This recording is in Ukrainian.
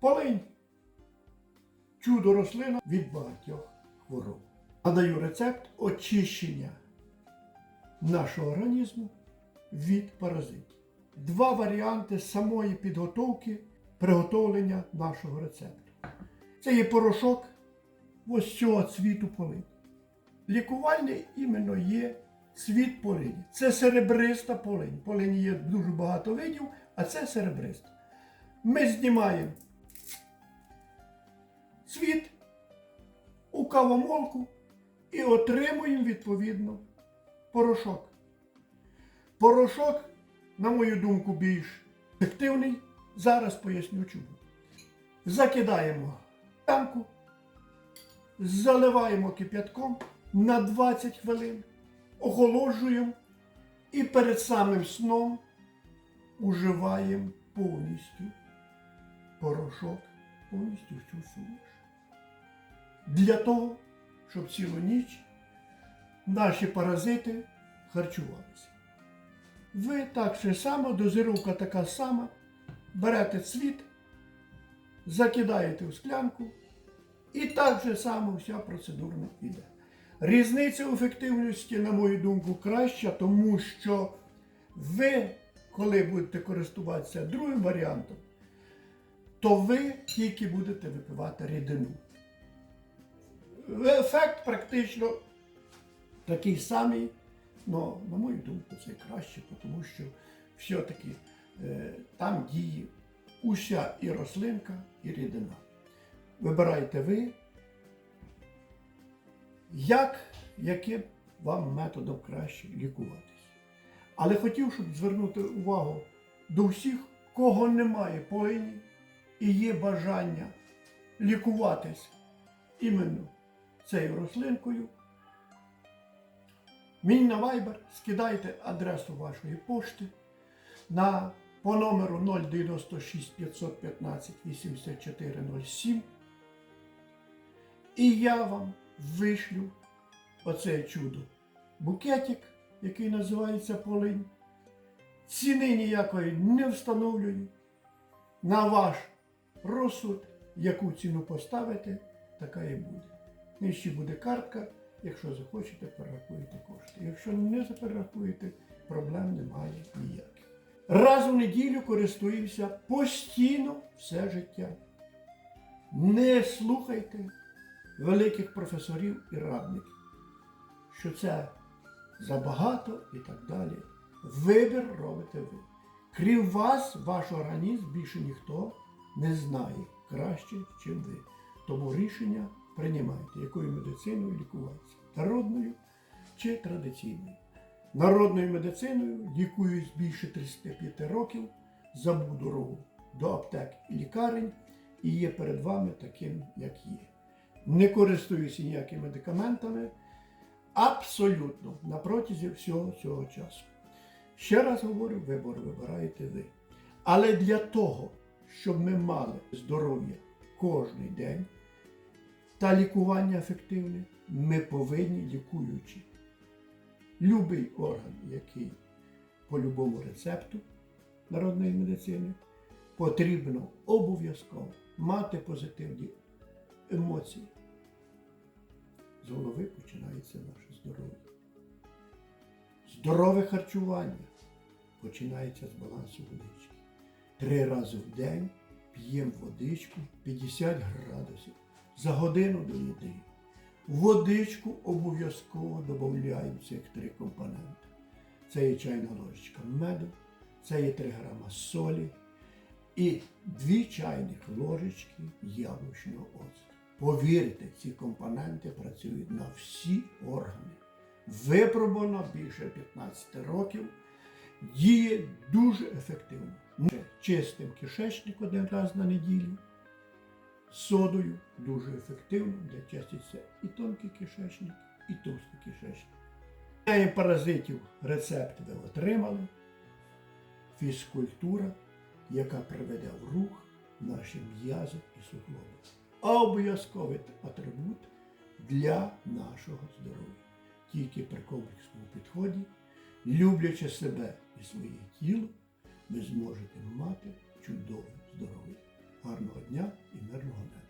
Полинь. Чудо рослина від багатьох хвороб. Надаю рецепт очищення нашого організму від паразитів. Два варіанти самої підготовки приготовлення нашого рецепту. Це є порошок ось цього цвіту полині. Лікувальний іменно є цвіт полині. Це серебриста полинь. Полині є дуже багато видів, а це серебриста. Ми знімаємо цвіт у кавомолку і отримуємо відповідно порошок. Порошок, на мою думку, більш ефективний. Зараз поясню чому. Закидаємо танку, заливаємо кип'ятком на 20 хвилин, охолоджуємо і перед самим сном уживаємо повністю порошок, повністю всю суміш. Для того, щоб цілу ніч наші паразити харчувалися. Ви так же само, дозировка така сама, берете цвіт, закидаєте в склянку, і так же само вся процедурно йде. Різниця в ефективності, на мою думку, краща, тому що ви, коли будете користуватися другим варіантом, то ви тільки будете випивати рідину. Ефект практично такий самий, але, на мою думку, це краще, тому що все-таки е, там діє уся і рослинка, і рідина. Вибирайте ви, як, яким вам методом краще лікуватись. Але хотів, щоб звернути увагу до всіх, кого немає полині і є бажання лікуватись іменно цією рослинкою. Мені на Viber скидайте адресу вашої пошти на, по номеру 096 515 8407. І я вам вишлю оце чудо. Букетик, який називається полинь. Ціни ніякої не встановлюю. На ваш розсуд, яку ціну поставите, така і буде. Нижче буде картка. Якщо захочете, перерахуєте кошти. Якщо не перерахуєте, проблем немає ніяких. Раз у неділю користуємося постійно все життя. Не слухайте великих професорів і радників, що це забагато і так далі. Вибір робите ви. Крім вас, ваш організм більше ніхто не знає краще, ніж ви. Тому рішення приймайте, якою медициною лікуватися. Народною чи традиційною. Народною медициною лікуюсь більше 35 років, забув дорогу до аптек і лікарень і є перед вами таким, як є. Не користуюся ніякими медикаментами абсолютно на протязі всього цього часу. Ще раз говорю, вибор вибираєте ви. Але для того, щоб ми мали здоров'я кожен день та лікування ефективне, ми повинні лікуючи любий орган, який по любому рецепту народної медицини, потрібно обов'язково мати позитивні емоції. З голови починається наше здоров'я. Здорове харчування починається з балансу водички. Три рази в день п'ємо водичку 50 градусів годину до їди. Водичку обов'язково додаємо цих три компоненти. Це є чайна ложечка меду, це є 3 грама солі і 2 чайних ложечки яблучного оцту. Повірте, ці компоненти працюють на всі органи. Випробовано більше 15 років, діє дуже ефективно. Чистим кишечник один раз на неділю содою дуже ефективно, де чиститься і тонкий кишечник, і товстий кишечник. Цієї паразитів рецепт ви отримали. Фізкультура, яка приведе в рух наші м'язи і суглоби. Обов'язковий атрибут для нашого здоров'я. Тільки при комплексному підході, люблячи себе і своє тіло, ви зможете мати чудове здоров'я. Гарного дня і мирного неба!